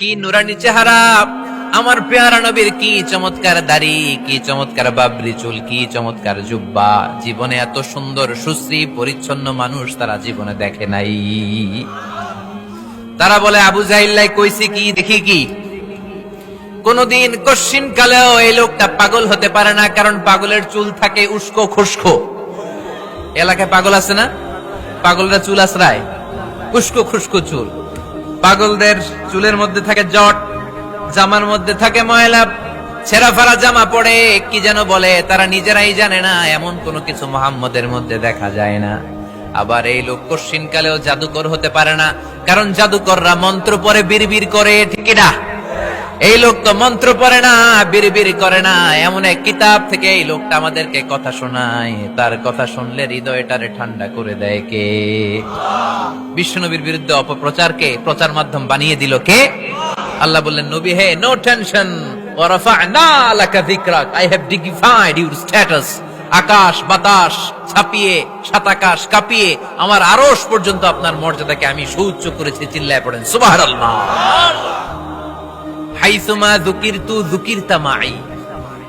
কি নুরানি চেহারা? আমার পেয়ারা নবীর কি চমৎকার দাড়ি, কি চমৎকার বাবরি চুল, কি চমৎকার জুব্বা? জীবনে এত সুন্দর, সুশ্রী, পরিচ্ছন্ন মানুষ তারা জীবনে দেখে নাই। তারা বলে, আবু জাহিল্লাই কইছি কি, দেখি কি? কোনদিন কশ্চিন কালেও এই লোকটা পাগল হতে পারে না, কারণ পাগলের চুল থাকে উস্কো খুস্কো। এলাকায় পাগল আছে না? পাগলরা চুল আশ্রায়? উস্কো খুস্কো চুল। পাগলদের চুলের মধ্যে থাকে জট, জামার মধ্যে থাকে ময়লা, ছেঁড়া ফেরা জামা পড়ে, কি যেন বলে, তারা নিজেরাই জানে না, এমন কোনো কিছু মোহাম্মদের মধ্যে দেখা যায় না। আবার এই লোক কশিনকালেও জাদুকর হতে পারে না, কারণ জাদুকররা মন্ত্র পরে বিড়বিড় করে, ঠিক না? এই লোক তো মন্ত্র পড়ে না, বিড়বিড় করে না। এমন এক কিতাব থেকে এই লোকটা আমাদেরকে কথা শোনায়। তার কথা শুনলে হৃদয়টারে ঠান্ডা করে দেয় কে? বিশ্বনবীর বিরুদ্ধে অপপ্রচারকে প্রচার মাধ্যম বানিয়ে দিল কে? আল্লাহ বললেন, নবী, হে নো টেনশন স্ট্যাটাস আকাশ, বাতাস ছাপিয়ে, সাতাকাশ কাঁপিয়ে আমার আরশ পর্যন্ত আপনার মর্যাদাকে আমি সুউচ্চ করেছি, চিল্লায় পড়েন। সুবহানাল্লাহ। হাইসুমা যুকিরতু যুকিরতা মাই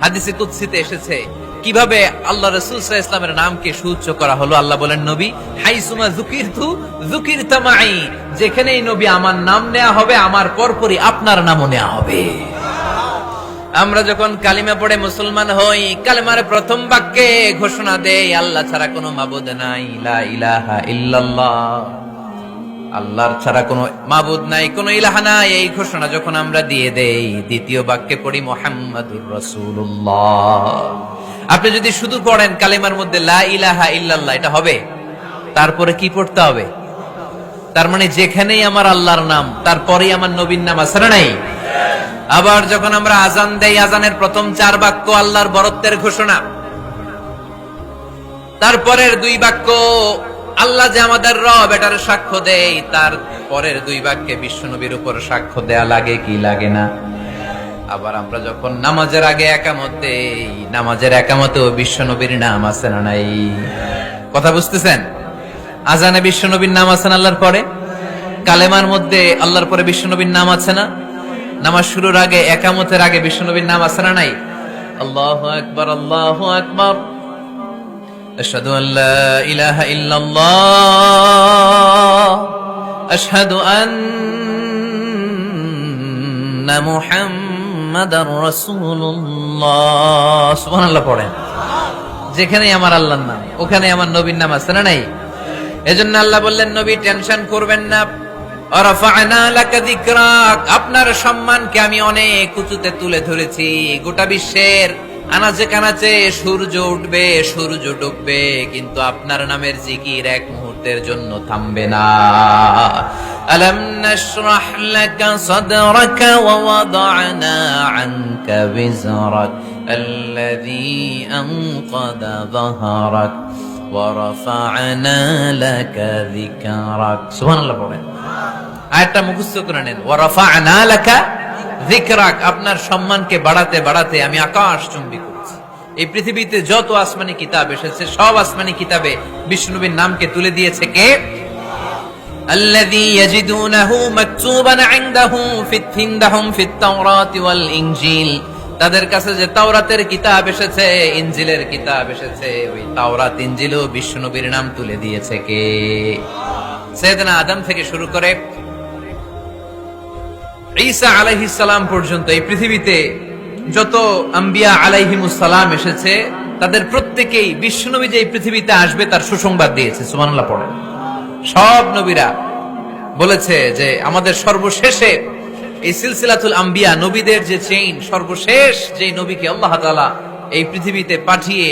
হাদিসে কুদসিতে এসেছে, কীভাবে আল্লাহ রাসূল ইসলামের নামকে সুউচ্চ করা হলো? আল্লাহ বলেন, নবী, হাইসুমা যুকিরতু যুকিরতা মাই যেখানেই নবী আমার নাম নেওয়া হবে, আমার পরপরই আপনার নামও নেওয়া হবে। আমরা যখন কালিমা পড়ে মুসলমান হই, কালিমার প্রথম বাক্যে ঘোষণা দেই, আল্লাহ ছাড়া কোনো মাবুদ নাই ইলাহা ইল্লাল্লাহ। আল্লাহর ছাড়া কোনো মাবুদ নাই, কোনো ইলাহা নাই। এই ঘোষণা যখন আমরা দিয়ে দেই, দ্বিতীয় বাক্যে পড়ি মোহাম্মদুর রাসূলুল্লাহ। আপনি যদি শুধু পড়েন কালেমার মধ্যে লা ইলাহা ইল্লাল্লাহ, এটা হবে? তারপরে কি পড়তে হবে? তার মানে যেখানেই আমার আল্লাহর নাম, তারপরেই আমার নবীর নাম আছে না নাই? আবার যখন আমরা আজান দেই আজানের প্রথম চার বাক্য আল্লাহর বরত্বের ঘোষণা। তারপরের দুই বাক্য আল্লাহ যে আমাদের রব, এটার সাক্ষ্য দেয়। তার পরের দুই বাক্যে বিশ্বনবীর উপর সাক্ষ্য দেয়া লাগে কি লাগে না? আবার আমরা যখন নামাজের আগে একামত নামাজের একামতেও বিশ্বনবীর নাম আছে না নাই? কথা বুঝতেছেন? আজানে বিশ্বনবীর নাম আছে না আল্লাহর পরে? কালেমার মধ্যে আল্লাহর পরে বিশ্বনবীর নাম আছে না? নামাজ শুরুর আগে, একামতের আগে বিশ্বনবীর নাম আছে না নাই? আল্লাহ আকবার আল্লাহ আকবার। أشهد أن لا إله إلا الله أشهد أن محمد رسول الله سبحان الله পড়েন যেখানেই আমার আল্লাহর নাম ওখানে আমার নবীর নাম আছে না নাই এজন্য আল্লাহ বললেন নবী টেনশন করবেন না অরফা'না লাকা যিকরাক আপনার সম্মানকে আমি অনেক উঁচুতে তুলে ধরেছি গোটা বিশ্বের আনাচে কানাচে সূর্য উঠবে সূর্য ডুববে কিন্তু আপনার নামের জিকির এক মুহূর্তের জন্য থামবে না আলম নাশরাহ লাকা সাদরাকা ওয়া ওয়াদা'না আনকা বিজরাক الذي أنقض ظهرك ورفعنا لك ذكرك سبحان الله পড়েন আয়াতটা মুখস্থ করে নেন ওয়ারাফা'না লাকা যিকরাক আপনার সম্মানকে বাড়াতে বাড়াতে আমি আকাশ চুম্বি করছি এই পৃথিবীতে যত আসমানি কিতাব এসেছে সব আসমানি কিতাবে বিষ্ণুনবীর নামকে তুলে দিয়েছে কে الذي يجدونه مكتوبا عنده في عندهم في التوراة والإنجيل তাদের কাছে যে তাওরাতের কিতাব এসেছে ইঞ্জিলের কিতাব এসেছে ওই তাওরাত ইঞ্জিলও বিষ্ণুনবীর নাম তুলে দিয়েছে কে সৈয়দনা আদম থেকে শুরু করে ঈসা আলাইহিস সালাম পর্যন্ত এই পৃথিবীতে যত আম্বিয়া আলাইহিমুস সালাম এসেছে, তাদের প্রত্যেকেই বিশ্বনবী যে এই পৃথিবীতে আসবে তার সুসংবাদ দিয়েছে, সুবহানাল্লাহ পড়েন সব নবীরা বলেছে যে আমাদের সর্বশেষে এই সিলসিলাতুল আম্বিয়া, নবীদের যে চেইন সর্বশেষ যে নবীকে আল্লাহ তাআলা এই পৃথিবীতে পাঠিয়ে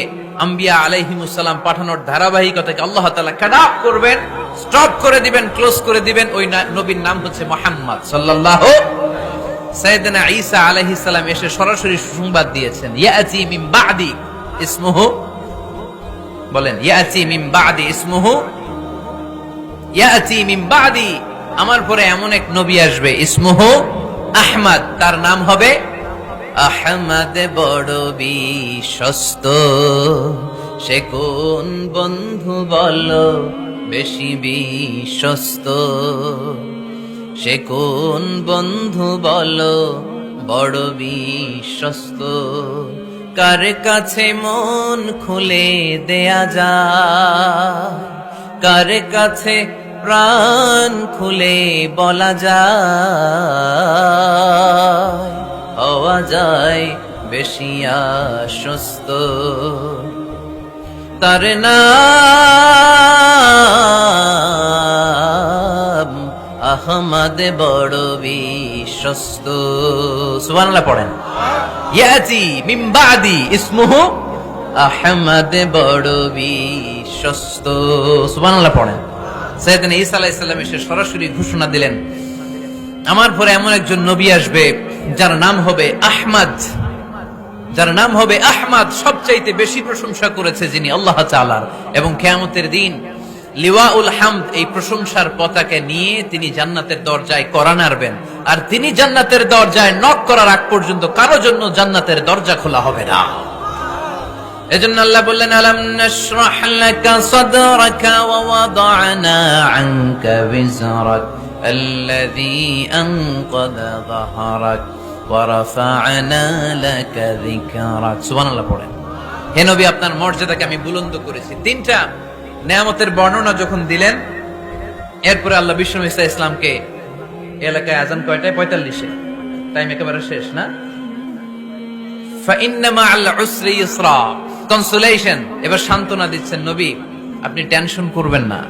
আম্বিয়া আলাইহিমুস সালাম পাঠানোর ধারাবাহিকতাকে আল্লাহ কাট অফ করবেন স্টপ করে দিবেন ক্লোজ করে দিবেন, ওই নবীর নাম হচ্ছে মোহাম্মদ সাল্লাল্লাহু সাইয়েদনা ঈসা আলাইহিস সালাম এসে সরাসরি সুসংবাদ দিয়েছেন, ইয়াতি মিন বাদি ইসমুহু, বলেন, ইয়াতি মিন বাদি ইসমুহু, ইয়াতি মিন বাদি, আমার পরে এমন এক নবী আসবে, ইসমুহু আহমদ, তার নাম হবে আহমদ বড় বিশ্বস্ত, সে কোন বন্ধু বলো বেশি বিশ্বস্ত? সে কোন বন্ধু বলো, বড় বিশ্বস্ত? কার কাছে মন খুলে দেয়া যায়? কার কাছে প্রাণ খুলে বলা যায়? হওয়া যায় বেশি আশ্বস্ত। তার নাম আহমদ বড় বিশ্বস্ত। সুবহানাল্লাহ পড়েন। ইয়াতি মিন ইসমুহু আহমদ বড় বিশ্বস্ত। সুবহানাল্লাহ পড়েন। সাইয়েদনা ঈসা আলাইহিস এসে সরাসরি ঘোষণা দিলেন, আমার পরে এমন একজন নবী আসবে যার নাম হবে আহমদ। যার নাম হবে আহমদ সবচাইতে বেশি প্রশংসা করেছে যিনি আল্লাহ তাআলার এবং কিয়ামতের দিন লিওয়াউল হামদ এই প্রশংসার পতাকা নিয়ে তিনি জান্নাতের দরজায় করা নাড়বেন আর তিনি জান্নাতের দরজায় নক করার আগ পর্যন্ত কারো জন্য জান্নাতের দরজা খোলা হবে না এজন্য আল্লাহ বললেন আলাম নাশরাহ লাকা সাদরাকা ওয়া ওয়াদানা আনকা বিজরাক الذي أنقذ ظهرك ورفعنا لك ذكرك সুবহান আল্লাহ পড়েন হে নবী আপনার মর্যাদাকে আমি বুলন্দ করেছি তিনটা নেয়ামতের বর্ণনা যখন দিলেন, এরপরে আল্লাহ বিষ্ণু ইসা ইসলামকে এলাকায় আজান কয়টায়? পঁয়তাল্লিশে। টাইম একেবারে শেষ, না? এবার সান্ত্বনা দিচ্ছেন নবী। আপনি টেনশন করবেন না।